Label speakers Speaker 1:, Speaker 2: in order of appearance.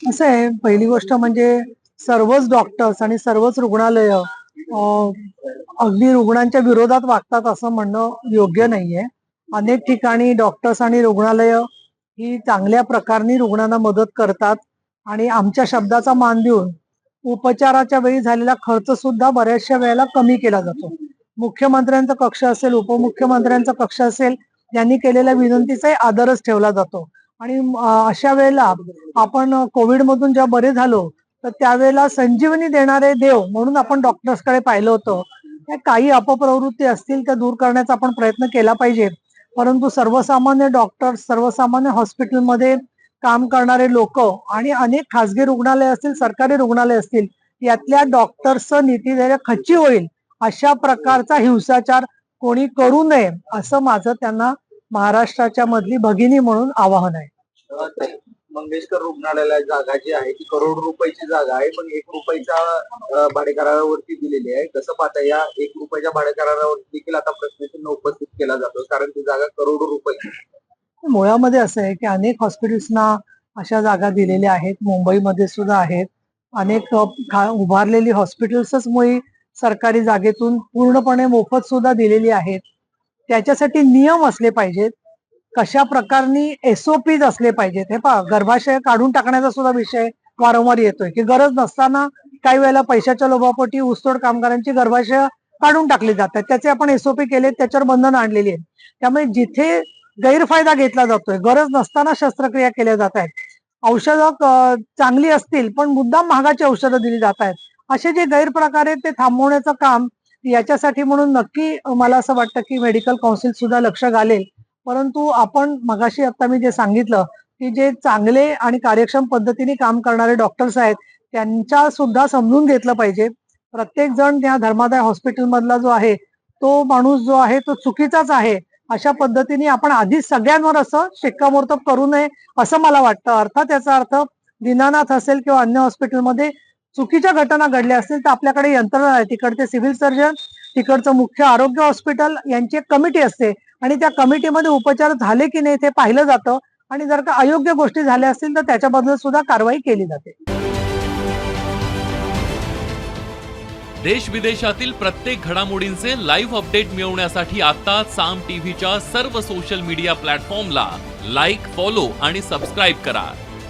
Speaker 1: असं आहे पहिली गोष्ट म्हणजे सर्वच डॉक्टर्स आणि सर्वच रुग्णालय अगदी रुग्णांच्या विरोधात वागतात असं म्हणणं योग्य नाहीये. अनेक ठिकाणी डॉक्टर्स आणि रुग्णालय ही चांगल्या प्रकारे रुग्णांना मदत करतात आणि आमच्या शब्दाचा मान देऊन उपचाराच्या वेळी झालेला खर्च सुद्धा बऱ्याचशा वेळेला कमी केला जातो. मुख्यमंत्र्यांचा कक्ष असेल उपमुख्यमंत्र्यांचा कक्ष असेल यांनी केलेल्या विनंतीचाही आदरच ठेवला जातो. आणि अशा वेळेला आपण कोविड मधून जेव्हा बरे झालो तर त्यावेळेला संजीवनी देणारे देव म्हणून आपण डॉक्टर्सकडे पाहिलं होतं. काही अपप्रवृत्ती असतील त्या दूर करण्याचा आपण प्रयत्न केला पाहिजे. परंतु सर्वसामान्य डॉक्टर्स सर्वसामान्य हॉस्पिटलमध्ये काम करणारे लोक आणि अनेक खासगी रुग्णालय असतील सरकारी रुग्णालय असतील यातल्या डॉक्टर्सचं नीतीधैर्य खच्ची होईल अशा प्रकारचा हिंसाचार कोणी करू नये असं माझं त्यांना महाराष्ट्राच्या मधली भगिनी म्हणून आवाहन आहे.
Speaker 2: मंगेशकर रुग्णालयाला जागा जी आहे ती करोड रुपयाची जागा आहे पण एक रुपयाच्या अ, भाडेकरारावरती दिलेली आहे. कसं पाहता या एक रुपयाच्या भाडेकरारावर देखील आता प्रश्नचिन्ह उपस्थित केला जातो कारण ती जागा करोड रुपये.
Speaker 1: मुळामध्ये असं आहे की अनेक हॉस्पिटल्सना अशा जागा दिलेल्या आहेत मुंबईमध्ये सुद्धा आहेत. अनेक उभारलेली हॉस्पिटल्सच मुळे सरकारी जागेतून पूर्णपणे मोफत सुद्धा दिलेली आहेत. त्याच्यासाठी नियम असले पाहिजेत. कशा प्रकारनी एसओपीज असले पाहिजेत. हे पहा गर्भाशय काढून टाकण्याचा सुद्धा विषय वारंवार येतोय. की गरज नसताना काही वेळेला पैशाच्या लोभापोटी ऊसतोड कामगारांची गर्भाशय काढून टाकली जातात. त्याचे आपण एसओपी केले त्याच्यावर बंधन आणलेली आहेत. त्यामुळे जिथे गैरफायदा घेतला जातोय गरज नसताना शस्त्रक्रिया केल्या जात आहेत. औषधं चांगली असतील पण मुद्दाम महागाची औषधं दिली जात आहेत. असे जे गैरप्रकार आहेत ते थांबवण्याचं काम याच्यासाठी म्हणून नक्की मला असं वाटतं की मेडिकल काउन्सिल सुद्धा लक्ष घालेल. परंतु आपण मगाशी आता मी जे सांगितलं की जे चांगले आणि कार्यक्षम पद्धतीने काम करणारे डॉक्टर्स आहेत त्यांच्या सुद्धा समजून घेतलं पाहिजे. प्रत्येक जण त्या धर्मादाय हॉस्पिटलमधला जो आहे तो माणूस जो आहे तो चुकीचाच आहे. अशा पद्धतीने आपण आधीच सगळ्यांवर असं शिक्कामोर्तब करू नये असं मला वाटतं. अर्थात याचा अर्थ दीनानाथ असेल किंवा अन्य हॉस्पिटलमध्ये चुकीच्या घटना घडल्या असतील तर आपल्याकडे यंत्रणा आहे. तिकडचे सिव्हिल सर्जन तिकडचं मुख्य आरोग्य हॉस्पिटल यांची एक कमिटी असते. आणि त्या कमिटीमध्ये उपचार झाले की नाही ते पाहिलं जातं. आणि जर का अयोग्य गोष्टी झाल्या असतील तर त्याच्याबद्दल सुद्धा कारवाई केली जाते.
Speaker 3: देश विदेशातील प्रत्येक घडामोडींचे लाईव्ह अपडेट मिळवण्यासाठी आता साम टीव्हीच्या सर्व सोशल मीडिया प्लॅटफॉर्मला लाईक फॉलो आणि सबस्क्राईब करा.